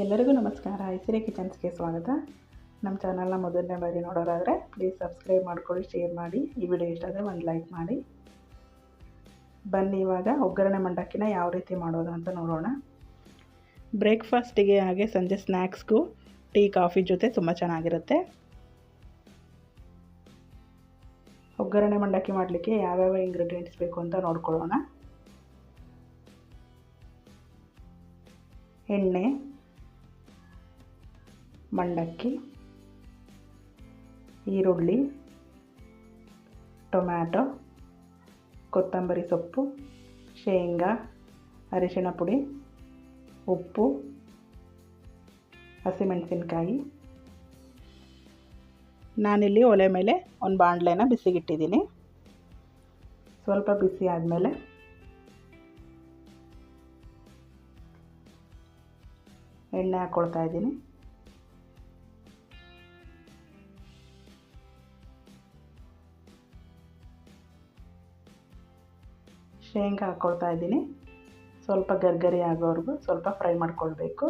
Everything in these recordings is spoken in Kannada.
ಎಲ್ಲರಿಗೂ ನಮಸ್ಕಾರ. ಐಸಿರಿ ಕಿಚನ್ಸ್ಗೆ ಸ್ವಾಗತ. ನಮ್ಮ ಚಾನಲ್ನ ಮೊದಲನೇ ಬಾರಿ ನೋಡೋರಾದರೆ ಪ್ಲೀಸ್ ಸಬ್ಸ್ಕ್ರೈಬ್ ಮಾಡ್ಕೊಳ್ಳಿ ಶೇರ್ ಮಾಡಿ, ಈ ವಿಡಿಯೋ ಇಷ್ಟ ಆದರೆ ಒಂದು ಲೈಕ್ ಮಾಡಿ. ಬನ್ನಿ ಇವಾಗ ಒಗ್ಗರಣೆ ಮಂಡಕ್ಕಿನ ಯಾವ ರೀತಿ ಮಾಡೋದು ಅಂತ ನೋಡೋಣ. ಬ್ರೇಕ್ಫಾಸ್ಟಿಗೆ ಹಾಗೆ ಸಂಜೆ ಸ್ನ್ಯಾಕ್ಸ್ಗೂ ಟೀ ಕಾಫಿ ಜೊತೆ ತುಂಬ ಚೆನ್ನಾಗಿರುತ್ತೆ. ಒಗ್ಗರಣೆ ಮಂಡಕ್ಕಿ ಮಾಡಲಿಕ್ಕೆ ಯಾವ್ಯಾವ ಇಂಗ್ರೀಡಿಯೆಂಟ್ಸ್ ಬೇಕು ಅಂತ ನೋಡ್ಕೊಳ್ಳೋಣ. ಎಣ್ಣೆ ಮಂಡಕ್ಕಿ, ಈರುಳ್ಳಿ, ಟೊಮ್ಯಾಟೊ, ಕೊತ್ತಂಬರಿ ಸೊಪ್ಪು, ಶೇಂಗಾ, ಅರಿಶಿಣ ಪುಡಿ, ಉಪ್ಪು, ಹಸಿಮೆಣಸಿನ್ಕಾಯಿ. ನಾನಿಲ್ಲಿ ಒಲೆ ಮೇಲೆ ಒಂದು ಬಾಣಲೆನ ಬಿಸಿಗಿಟ್ಟಿದ್ದೀನಿ. ಸ್ವಲ್ಪ ಬಿಸಿ ಆದಮೇಲೆ ಎಣ್ಣೆ ಹಾಕ್ಕೊಳ್ತಾ ಇದ್ದೀನಿ. ಶೇಂಗಾ ಹಾಕ್ಕೊಳ್ತಾ ಇದ್ದೀನಿ. ಸ್ವಲ್ಪ ಗರ್ಗರಿ ಆಗೋವರೆಗೂ ಸ್ವಲ್ಪ ಫ್ರೈ ಮಾಡ್ಕೊಳ್ಬೇಕು.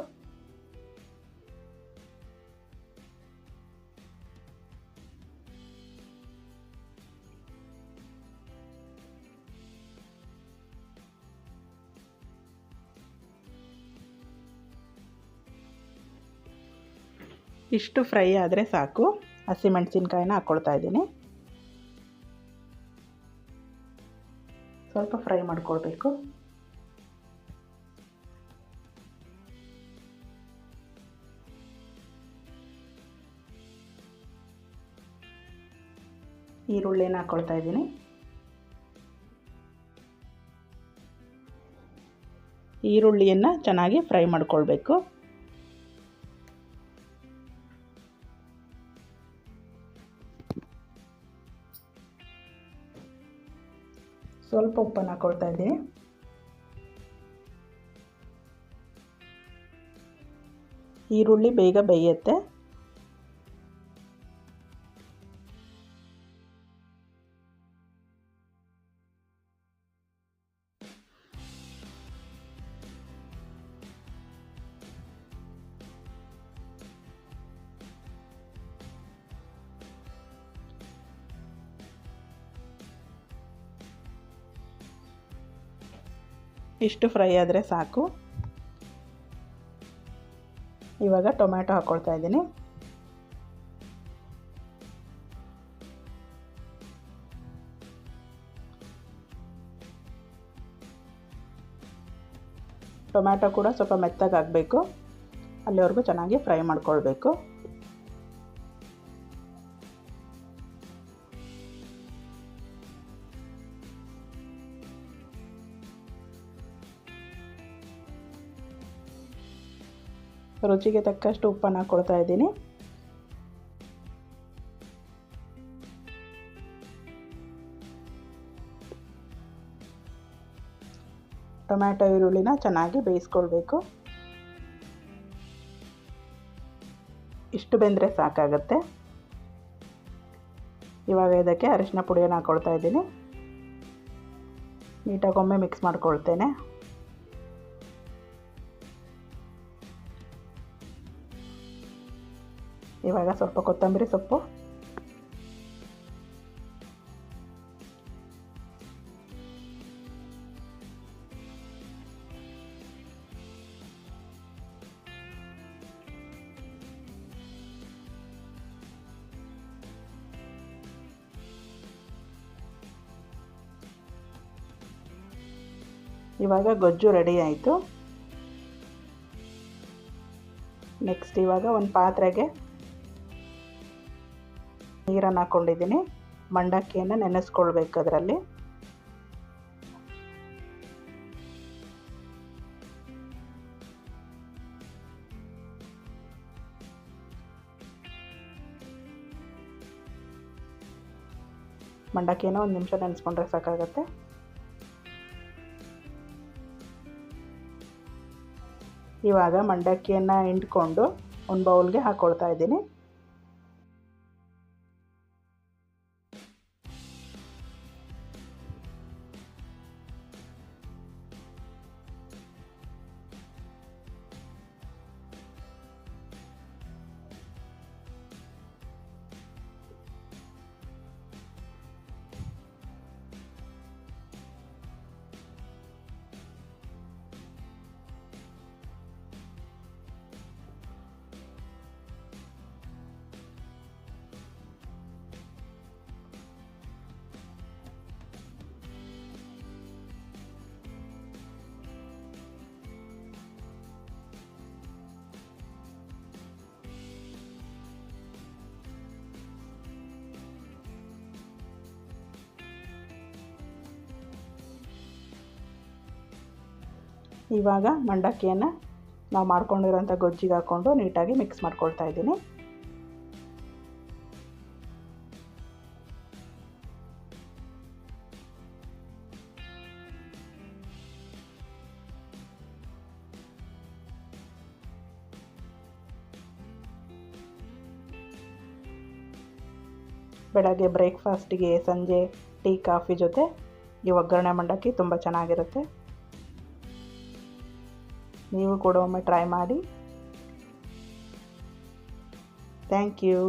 ಇಷ್ಟು ಫ್ರೈ ಆದರೆ ಸಾಕು. ಹಸಿಮೆಣಸಿನ್ಕಾಯಿನ ಹಾಕ್ಕೊಳ್ತಾ ಇದ್ದೀನಿ. ಸ್ವಲ್ಪ ಫ್ರೈ ಮಾಡ್ಕೊಳ್ಬೇಕು. ಈರುಳ್ಳಿನ ಹಾಕ್ಕೊಳ್ತಾ ಇದ್ದೀನಿ. ಈರುಳ್ಳಿಯನ್ನು ಚೆನ್ನಾಗಿ ಫ್ರೈ ಮಾಡ್ಕೊಳ್ಬೇಕು. ಸ್ವಲ್ಪ ಉಪ್ಪನ್ನು ಹಾಕ್ಕೊಳ್ತಾ ಇದ್ದೀನಿ. ಈರುಳ್ಳಿ ಬೇಗ ಬೇಯುತ್ತೆ. ಇಷ್ಟು ಫ್ರೈ ಆದರೆ ಸಾಕು. ಇವಾಗ ಟೊಮ್ಯಾಟೊ ಹಾಕ್ಕೊಳ್ತಾ ಇದ್ದೀನಿ. ಟೊಮ್ಯಾಟೊ ಕೂಡ ಸ್ವಲ್ಪ ಮೆತ್ತಗಾಗಬೇಕು. ಅಲ್ಲಿವರೆಗೂ ಚೆನ್ನಾಗಿ ಫ್ರೈ ಮಾಡ್ಕೊಳ್ಬೇಕು. ರುಚಿಗೆ ತಕ್ಕಷ್ಟು ಉಪ್ಪನ್ನು ಹಾಕ್ಕೊಳ್ತಾ ಇದ್ದೀನಿ. ಟೊಮ್ಯಾಟೊ ಈರುಳ್ಳಿನ ಚೆನ್ನಾಗಿ ಬೇಯಿಸ್ಕೊಳ್ಬೇಕು. ಇಷ್ಟು ಬೆಂದರೆ ಸಾಕಾಗತ್ತೆ. ಇವಾಗ ಇದಕ್ಕೆ ಅರಿಶಿನ ಪುಡಿಯನ್ನು ಹಾಕ್ಕೊಳ್ತಾ ಇದ್ದೀನಿ. ನೀಟಾಗೊಮ್ಮೆ ಮಿಕ್ಸ್ ಮಾಡ್ಕೊಳ್ತೇನೆ. ಇವಾಗ ಸ್ವಲ್ಪ ಕೊತ್ತಂಬರಿ ಸೊಪ್ಪು ಇವಾಗ ಗೊಜ್ಜು ರೆಡಿ ಆಯಿತು. ನೆಕ್ಸ್ಟ್ ಇವಾಗ ಒಂದು ಪಾತ್ರೆಗೆ ನೀರನ್ನು ಹಾಕ್ಕೊಂಡಿದ್ದೀನಿ ಮಂಡಕ್ಕಿಯನ್ನು ನೆನೆಸ್ಕೊಳ್ಬೇಕು ಅದರಲ್ಲಿ ಮಂಡಕ್ಕಿಯನ್ನು ಒಂದು ನಿಮಿಷ ನೆನೆಸ್ಕೊಂಡ್ರೆ ಸಾಕಾಗತ್ತೆ. ಇವಾಗ ಮಂಡಕ್ಕಿಯನ್ನು ಹಿಂಡ್ಕೊಂಡು ಒಂದು ಬೌಲ್ಗೆ ಹಾಕ್ಕೊಳ್ತಾ ಇದ್ದೀನಿ. ಇವಾಗ ಮಂಡಕ್ಕಿಯನ್ನು ನಾವು ಮಾಡ್ಕೊಂಡಿರೋಂಥ ಗೊಜ್ಜಿಗೆ ಹಾಕ್ಕೊಂಡು ನೀಟಾಗಿ ಮಿಕ್ಸ್ ಮಾಡ್ಕೊಳ್ತಾ ಇದ್ದೀನಿ. ಬೆಳಗ್ಗೆ ಬ್ರೇಕ್ಫಾಸ್ಟಿಗೆ ಸಂಜೆ ಟೀ, ಕಾಫಿ ಜೊತೆ ಈ ಒಗ್ಗರಣೆ ಮಂಡಕ್ಕಿ ತುಂಬ ಚೆನ್ನಾಗಿರುತ್ತೆ. ನೀವು ಕೂಡ ಒಮ್ಮೆ ಟ್ರೈ ಮಾಡಿ. Thank you